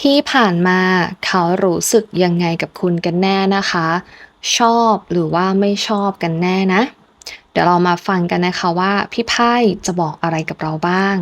ที่ผ่านมาเขารู้สึกยังไงกับคุณกันแน่นะคะ ชอบหรือว่าไม่ชอบกันแน่นะ เดี๋ยวเรามาฟังกันนะคะว่าพี่ไพ่จะบอกอะไรกับเราบ้าง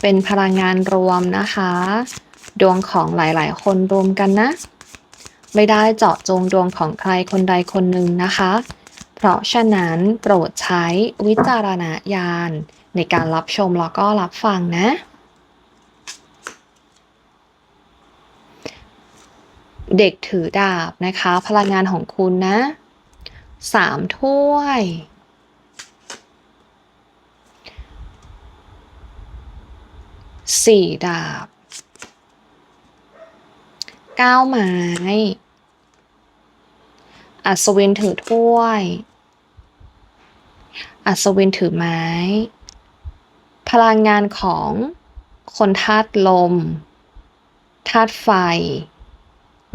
เป็นพลังงานรวมนะคะ ดวงของหลายๆ คนรวมกันนะ ไม่ได้เจาะจงดวงของใครคนใดคนหนึ่งนะคะ เพราะฉะนั้นโปรดใช้วิจารณญาณ ในการรับชมแล้วก็รับฟังนะ เด็กถือดาบนะคะ พลังงานของคุณนะสามถ้วย สี่ดาบ เก้าไม้ อัศวินถือถ้วย อัศวินถือไม้ ลังงานของคนธาตุลมธาตุไฟ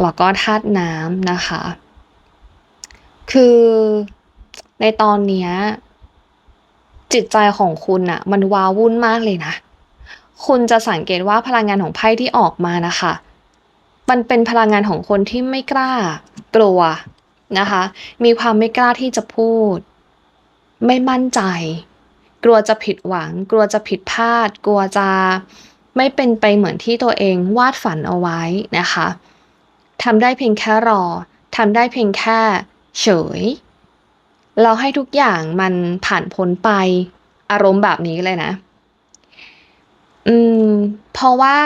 แล้วก็ธาตุน้ำนะคะ คือในตอนเนี้ยจิตใจของคุณอะมันว้าวุ่นมากเลยนะ คุณจะสังเกตว่าพลังงานของไพ่ที่ออกมานะคะ มันเป็นพลังงานของคนที่ไม่กล้ากลัวนะคะ มีความไม่กล้าที่จะพูด ไม่มั่นใจ กลัวจะผิดหวัง กลัวจะผิดพลาด กลัวจะไม่เป็นไปเหมือนที่ตัวเองวาดฝันเอาไว้นะคะทำได้เพียงแค่รอทำได้เพียงแค่เฉย เราให้ทุกอย่างมันผ่านพ้นไปอารมณ์แบบนี้เลยนะ อืม เพราะว่า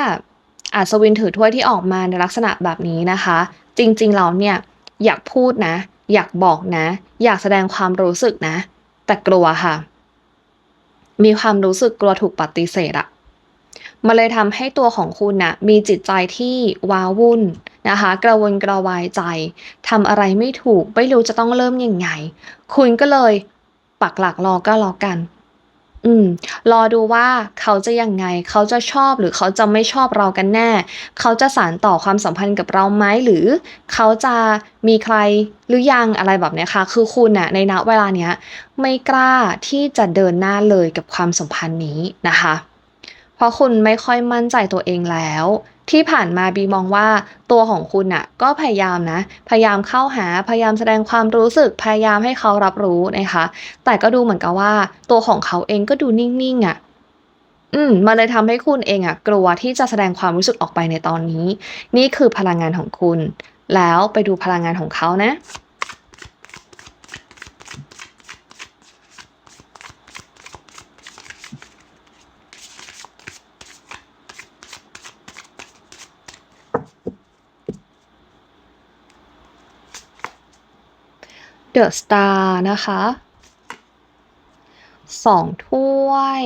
อัศวินถือถ้วยที่ออกมาในลักษณะแบบนี้นะคะ จริงๆเราเนี่ยอยากพูดนะ อยากบอกนะ อยากแสดงความรู้สึกนะ แต่กลัวค่ะ มีความรู้สึกกลัวถูกปฏิเสธอะมันเลยทำให้ตัวของคุณนะ่ะมีจิตใจที่ว้าวุ่นนะคะ กระวนกระวายใจทำอะไรไม่ถูก ไม่รู้จะต้องเริ่มยังไง คุณก็เลยปักหลักรอก็รอกัน อืม รอดูว่าเขาจะยังไง เขาจะชอบหรือเขาจะไม่ชอบเรากันแน่ เขาจะสานต่อความสัมพันธ์กับเราไหมหรือ เขาจะมีใครหรือยังอะไรแบบนี้ค่ะ คือคุณน่ะในณเวลาเนี้ย ไม่กล้าที่จะเดินหน้าเลยกับความสัมพันธ์นี้นะคะ เพราะคุณไม่ค่อยมั่นใจตัวเองแล้ว ที่ผ่านมาบีมองว่าตัวของคุณน่ะก็พยายามนะ พยายามเข้าหาพยายามแสดงความรู้สึกพยายามให้เขารับรู้นะคะ แต่ก็ดูเหมือนกับว่า ตัวของเขาเองก็ดูนิ่งๆอะ่ะอืมมันเลยทำให้คุณเองอะ่ะ กลัวที่จะแสดงความรู้สึกออกไปในตอนนี้ นี่คือพลังงานของคุณ แล้วไปดูพลังงานของเขานะ เดอะสตาร์นะคะสองถ้วย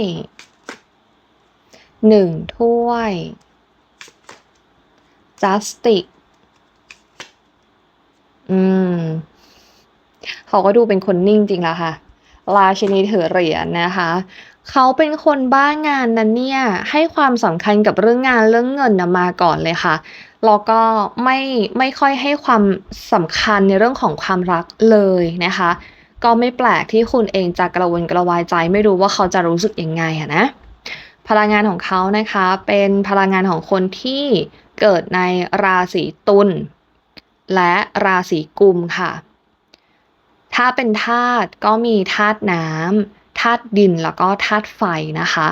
หนึ่งถ้วยจัสติกอืม เขาก็ดูเป็นคนนิ่งจริงแล้วค่ะ ราชินีถือเหรียญนะคะ เขาเป็นคนบ้างานนั้นเนี่ย ให้ความสำคัญกับเรื่องงานเรื่องเงินนะมาก่อนเลยค่ะ แล้วก็ไม่ไม่ค่อยให้ความสำคัญในเรื่องของความรักเลยนะคะ ก็ไม่แปลกที่คุณเองจะกระวนกระวายใจ ไม่รู้ว่าเขาจะรู้สึกยังไงอะนะ พลังงานของเขานะคะเป็นพลังงานของคนที่เกิดในราศีตุลและราศีกุมค่ะ ถ้าเป็นธาตุก็มีธาตุน้ำธาตุดินแล้วก็ธาตุไฟนะคะ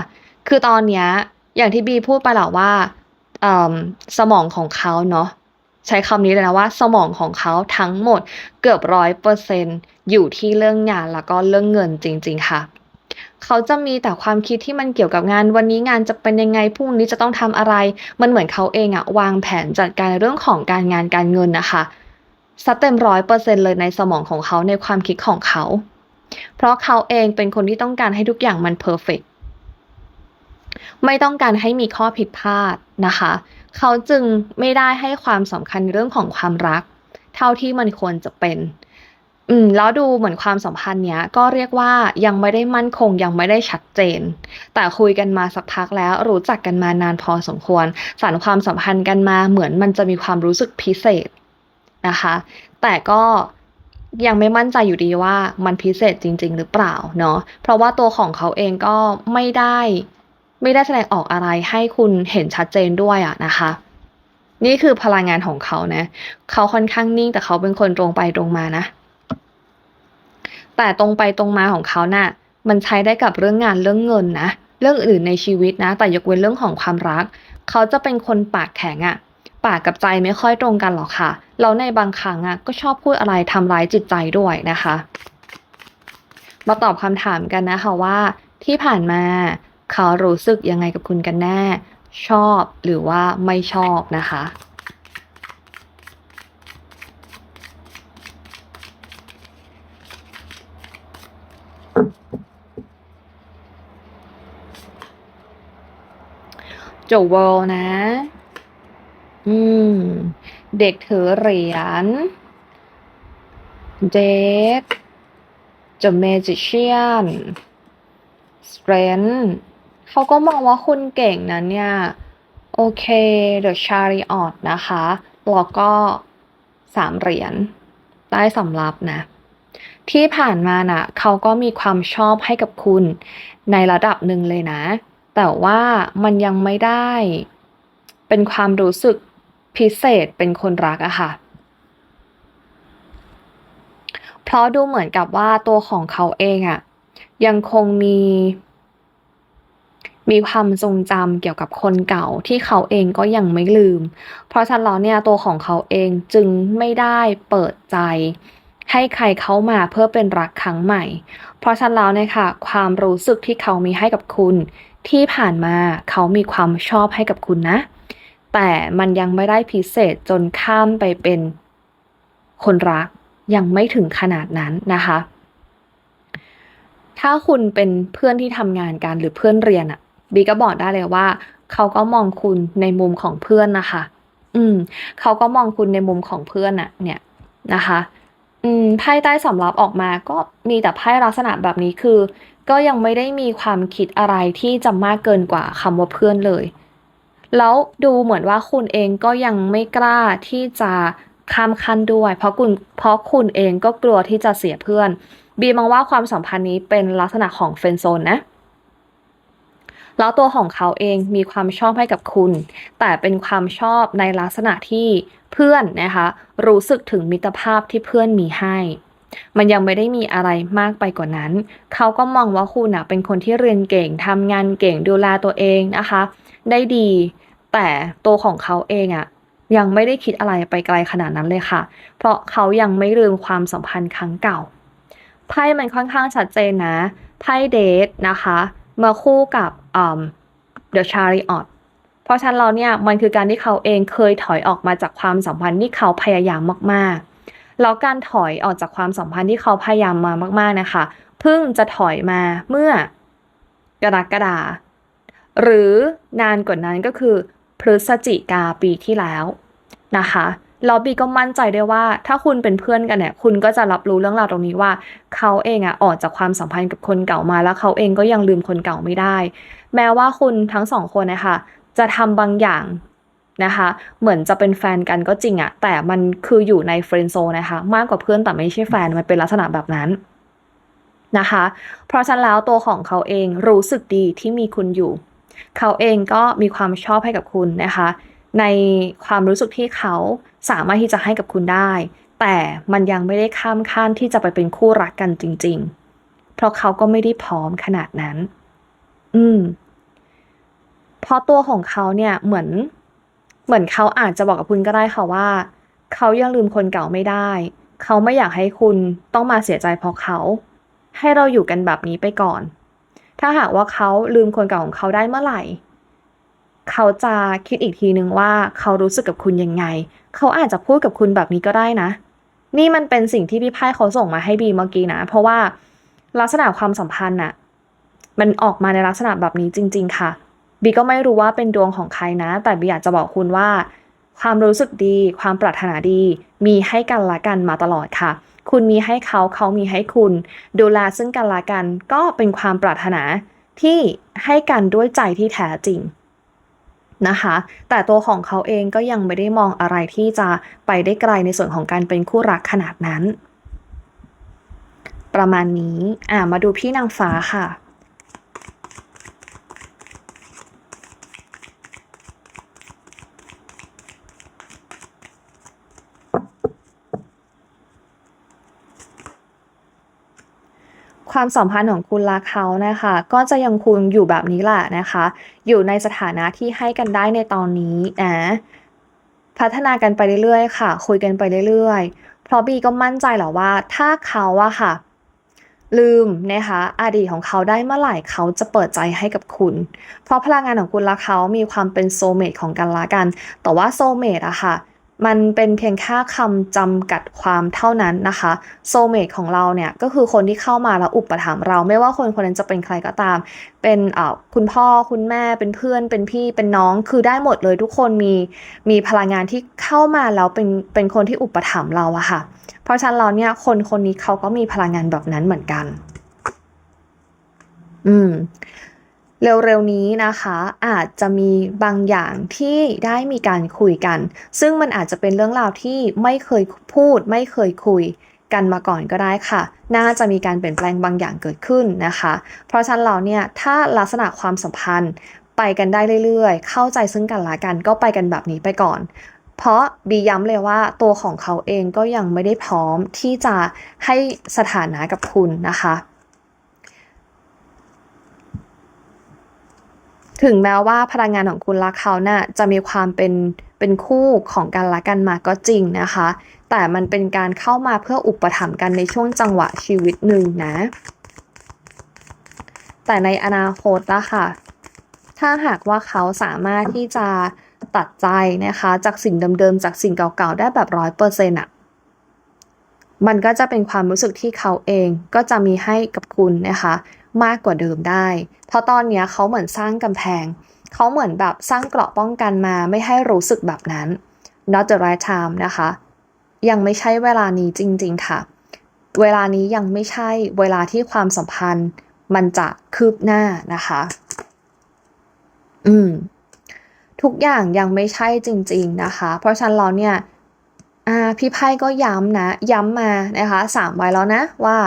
คือตอนนี้อย่างที่บีพูดไปและว่า สมองของเขาเนาะใช้คำนี้เลยนะว่า สมองของเขาทั้งหมดเกือบร้อยเปอร์เซ็นอยู่ที่เรื่องงานแล้วก็เรื่องเงินจริง ๆ ค่ะ เขาจะมีแต่ความคิดที่มันเกี่ยวกับงานวันนี้งานจะเป็นยังไงพรุ่งนี้จะต้องทำอะไร มันเหมือนเขาเองอะวางแผนจัดการเรื่องของการงานการเงินนะคะสเต็มร้อยเปอร์เซ็นเลยในสมองของเขาในความคิดของเขา เพราะเขาเองเป็นคนที่ต้องการให้ทุกอย่างมันเพอร์เฟก ไม่ต้องการให้มีข้อผิดพลาดนะคะ เขาจึงไม่ได้ให้ความสำคัญเรื่องของความรัก เท่าที่มันควรจะเป็น อืม แล้วดูเหมือนความสัมพันธ์เนี้ย ก็เรียกว่ายังไม่ได้มั่นคงยังไม่ได้ชัดเจน แต่คุยกันมาสักพักแล้วรู้จักกันมานานพอสมควร สานความสัมพันธ์กันมาเหมือนมันจะมีความรู้สึกพิเศษนะคะ แต่ก็ยังไม่มั่นใจอยู่ดีว่ามันพิเศษจริง ๆ หรือเปล่าเนาะ เพราะว่าตัวของเขาเองก็ไม่ได้ ไม่ได้แสดงออกอะไรให้คุณเห็นชัดเจนด้วยอะนะคะ นี่คือพลังงานของเขานะ เขาค่อนข้างนิ่งแต่เขาเป็นคนตรงไปตรงมานะ แต่ตรงไปตรงมาของเขาน่ะมันใช้ได้กับเรื่องงานเรื่องเงินนะเรื่องอื่นในชีวิตนะ แต่ยกเว้นเรื่องของความรัก เขาจะเป็นคนปากแข็งอะปากกับใจไม่ค่อยตรงกันหรอกค่ะแล้วในบางครั้งอะก็ชอบพูดอะไรทำร้ายจิตใจด้วยนะคะ มาตอบคำถามกันนะคะว่าที่ผ่านมา เขารู้สึกยังไงกับคุณกันแน่ ชอบหรือว่าไม่ชอบนะคะจบ World นะ อืม เด็กถือเหรียญ Death The Magician Strength เขาก็มองว่าคุณเก่งนะเนี่ย โอเค The Chariot นะคะ แล้วก็สามเหรียญได้สำรับนะ ที่ผ่านมาน่ะเขาก็มีความชอบให้กับคุณในระดับหนึ่งเลยนะ แต่ว่ามันยังไม่ได้ เป็นความรู้สึกพิเศษเป็นคนรักอะค่ะเพราะดูเหมือนกับว่าตัวของเขาเองอะยังคงมี มีความทรงจำเกี่ยวกับคนเก่าที่เขาเองก็ยังไม่ลืม เพราะฉะนั้นเนี่ยตัวของเขาเองจึงไม่ได้เปิดใจ ให้ใครเข้ามาเพื่อเป็นรักครั้งใหม่ เพราะฉะนั้นแล้วเนี่ยค่ะความรู้สึกที่เขามีให้กับคุณ ที่ผ่านมาเขามีความชอบให้กับคุณนะ แต่มันยังไม่ได้พิเศษจนข้ามไปเป็นคนรักยังไม่ถึงขนาดนั้นนะคะ ถ้าคุณเป็นเพื่อนที่ทำงานกันหรือเพื่อนเรียนอะ บีก็บอกได้เลยว่า เขาก็มองคุณในมุมของเพื่อนนะคะ อืม เขาก็มองคุณในมุมของเพื่อนอะเนี่ยนะคะ อืมไพ่ใต้สำรับออกมาก็มีแต่ไพ่ลักษณะแบบนี้คือ ก็ยังไม่ได้มีความคิดอะไรที่จะมากเกินกว่าคำว่าเพื่อนเลย แล้วดูเหมือนว่าคุณเองก็ยังไม่กล้าที่จะข้ามขั้นด้วย เพราะคุณเพราะคุณเองก็กลัวที่จะเสียเพื่อน บีมองว่าความสัมพันธ์นี้เป็นลักษณะของเฟนโซนนะ แล้วตัวของเขาเองมีความชอบให้กับคุณ แต่เป็นความชอบในลักษณะที่เพื่อนนะคะรู้สึกถึงมิตรภาพที่เพื่อนมีให้ มันยังไม่ได้มีอะไรมากไปกว่านั้น เขาก็มองว่าคุณนะเป็นคนที่เรียนเก่งทำงานเก่งดูแลตัวเองนะคะ ได้ดี แต่ตัวของเขาเองอะยังไม่ได้คิดอะไรไปไกลขนาดนั้นเลยค่ะ เพราะเขายังไม่ลืมความสัมพันธ์ครั้งเก่า ไพ่มันค่อนข้างชัดเจนนะ ไพ่เดทนะคะ มาคู่กับอ่า The Chariot เพราะฉะนั้นเราเนี่ยมันคือการที่เขาเองเคยถอยออกมาจากความสัมพันธ์ที่เขาพยายามมากๆ แล้วการถอยออกจากความสัมพันธ์ที่เขาพยายามมามาก ๆนะคะ เพิ่งจะถอยมาเมื่อกรกฎาหรือนานกว่านั้นก็คือพฤศจิกาปีที่แล้วนะคะ แล้วบีก็มั่นใจได้ว่า ถ้าคุณเป็นเพื่อนกันเนี่ยคุณก็จะรับรู้เรื่องราวตรงนี้ว่า เขาเองอะออกจากความสัมพันธ์กับคนเก่ามาแล้วเขาเองก็ยังลืมคนเก่าไม่ได้ แม้ว่าคุณทั้งสองคนนะคะจะทำบางอย่างนะคะ เหมือนจะเป็นแฟนกันก็จริงอะแต่มันคืออยู่ในเฟรนด์โซนะคะ มากกว่าเพื่อนแต่ไม่ใช่แฟนมันเป็นลักษณะแบบนั้นนะคะ เพราะฉะนั้นแล้วตัวของเขาเองรู้สึกดีที่มีคุณอยู่ เขาเองก็มีความชอบให้กับคุณนะคะ ในความรู้สึกที่เขาสามารถที่จะให้กับคุณได้ แต่มันยังไม่ได้ข้ามขั้นที่จะไปเป็นคู่รักกันจริง ๆ เพราะเขาก็ไม่ได้พร้อมขนาดนั้น อืมเพราะตัวของเขาเนี่ยเหมือน เหมือนเขาอาจจะบอกกับคุณก็ได้ค่ะว่า เขายังลืมคนเก่าไม่ได้ เขาไม่อยากให้คุณต้องมาเสียใจเพราะเขา ให้เราอยู่กันแบบนี้ไปก่อน ถ้าหากว่าเขาลืมคนเก่าของเขาได้เมื่อไหร่ เขาจะคิดอีกทีนึงว่าเขารู้สึกกับคุณยังไง เขาอาจจะพูดกับคุณแบบนี้ก็ได้นะ นี่มันเป็นสิ่งที่พี่ไพ่เขาส่งมาให้บีเมื่อกี้นะ เพราะว่าลักษณะความสัมพันธ์น่ะมันออกมาในลักษณะแบบนี้จริง ๆ ค่ะ บีก็ไม่รู้ว่าเป็นดวงของใครนะ แต่บีอยากจะบอกคุณว่า ความรู้สึกดี ความปรารถนาดี มีให้กันละกันมาตลอดค่ะ คุณมีให้เขาเขามีให้คุณ ดูแลซึ่งกันละกัน ก็เป็นความปรารถนาที่ให้กันด้วยใจที่แท้จริง นะคะ แต่ตัวของเขาเองก็ยังไม่ได้มองอะไรที่จะไปได้ไกลในส่วนของการเป็นคู่รักขนาดนั้น ประมาณนี้ อ่ามาดูพี่นางฟ้าค่ะ ความสัมพันธ์ของคุณและเขานะคะ ก็จะยังคงอยู่แบบนี้แหละนะคะ อยู่ในสถานะที่ให้กันได้ในตอนนี้นะพัฒนากันไปเรื่อยๆค่ะ คุยกันไปเรื่อยๆ เพราะบีก็มั่นใจแหละว่า ถ้าเขาอะค่ะ ลืมนะคะอดีตของเขาได้เมื่อไหร่เขาจะเปิดใจให้กับคุณ เพราะพลังงานของคุณและเขามีความเป็นโซเมตของกันและกัน แต่ว่าโซเมตอะค่ะ มันเป็นเพียงแค่คำจำกัดความเท่านั้นนะคะโซเมตของเราเนี่ยก็คือคนที่เข้ามาแล้วอุปถัมภ์เราไม่ว่าคนคนนั้นจะเป็นใครก็ตาม เป็นคุณพ่อคุณแม่เป็นเพื่อน เป็นพี่เป็นน้องคือได้หมดเลยทุกคนมีมีพลังงานที่เข้ามาแล้วเป็นเป็นคนที่อุปถัมภ์เราอะค่ะ เพราะฉะนั้นเราเนี่ยคนคนนี้เขาก็มีพลังงานแบบนั้นเหมือนกัน อืม เร็วๆนี้นะคะอาจจะมีบางอย่างที่ได้มีการคุยกัน ซึ่งมันอาจจะเป็นเรื่องราวที่ไม่เคยพูด ไม่เคยคุยกันมาก่อนก็ได้ค่ะ น่าจะมีการเปลี่ยนแปลงบางอย่างเกิดขึ้นนะคะ เพราะฉะนั้นเราเนี่ยถ้าลักษณะความสัมพันธ์ไปกันได้เรื่อยๆ เข้าใจซึ่งกันและกันก็ไปกันแบบนี้ไปก่อน เพราะบีย้ำเลยว่าตัวของเขาเองก็ยังไม่ได้พร้อมที่จะให้สถานะกับคุณนะคะ ถึงแม้ว่าพลังงานของคุณและเขาน่ะจะมีความเป็นเป็นคู่ของกันและกันมาก็จริงนะคะ แต่มันเป็นการเข้ามาเพื่ออุปถัมภ์กันในช่วงจังหวะชีวิตหนึ่งนะ แต่ในอนาคตละค่ะถ้าหากว่าเขาสามารถที่จะตัดใจนะคะ จากสิ่งเดิมๆ จากสิ่งเก่าๆ ได้แบบร้อยเปอร์เซ็นต์อะมันก็จะเป็นความรู้สึกที่เขาเองก็จะมีให้กับคุณนะคะ มากกว่าเดิมได้ เพราะตอนนี้เขาเหมือนสร้างกำแพง เขาเหมือนแบบสร้างเกราะป้องกันมาไม่ให้รู้สึกแบบนั้น not the right time นะคะ ยังไม่ใช่เวลานี้จริง ๆ ค่ะ เวลานี้ยังไม่ใช่เวลาที่ความสัมพันธ์มันจะคืบหน้านะคะ อืม ทุกอย่างยังไม่ใช่จริง ๆ นะคะ เพราะฉะนั้นเราเนี่ยอ่าพี่ไพ่ก็ย้ำนะ ย้ำมานะคะสามไว้แล้วนะว่า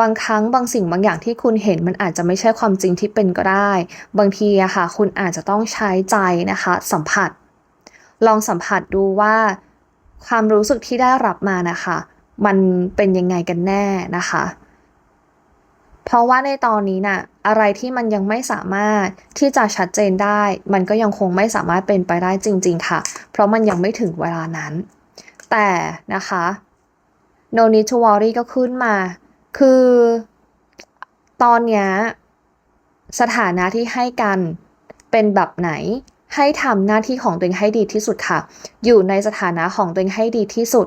บางครั้งบางสิ่งบางอย่างที่คุณเห็นมันอาจจะไม่ใช่ความจริงที่เป็นก็ได้ บางทีอะค่ะคุณอาจจะต้องใช้ใจนะคะ สัมผัส ลองสัมผัสดูว่า ความรู้สึกที่ได้รับมานะคะ มันเป็นยังไงกันแน่นะคะ เพราะว่าในตอนนี้น่ะอะไรที่มันยังไม่สามารถที่จะชัดเจนได้ มันก็ยังคงไม่สามารถเป็นไปได้จริง ๆ ค่ะ เพราะมันยังไม่ถึงเวลานั้น แต่นะคะ no need to worry ก็ขึ้นมา คือตอนเนี้ยสถานะที่ให้กันเป็นแบบไหนให้ทำหน้าที่ของตัวเองให้ดีที่สุดค่ะ อยู่ในสถานะของตัวเองให้ดีที่สุด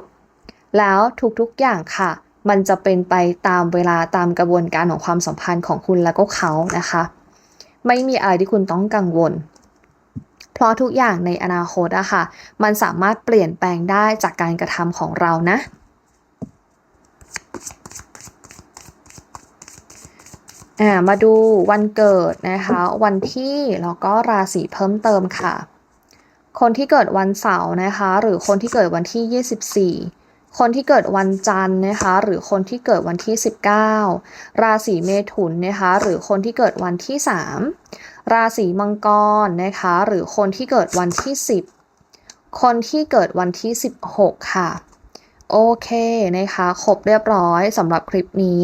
แล้วทุกๆอย่างค่ะ มันจะเป็นไปตามเวลาตามกระบวนการของความสัมพันธ์ของคุณแล้วก็เขานะคะ ไม่มีอะไรที่คุณต้องกังวล เพราะทุกอย่างในอนาคตอะค่ะ มันสามารถเปลี่ยนแปลงได้จากการกระทำของเรานะ อ่ามาดูวันเกิดนะคะ วันที่แล้วก็ราศีเพิ่มเติมค่ะ คนที่เกิดวันเสาร์นะคะ หรือคนที่เกิดวันที่ 24 คนที่เกิดวันจันทร์นะคะ หรือคนที่เกิดวันที่ 19 ราศีเมถุนนะคะ หรือคนที่เกิดวันที่ 3 ราศีมังกรนะคะ หรือคนที่เกิดวันที่ 10 คนที่เกิดวันที่ 16 ค่ะ โอเคนะคะครบเรียบร้อยสำหรับคลิปนี้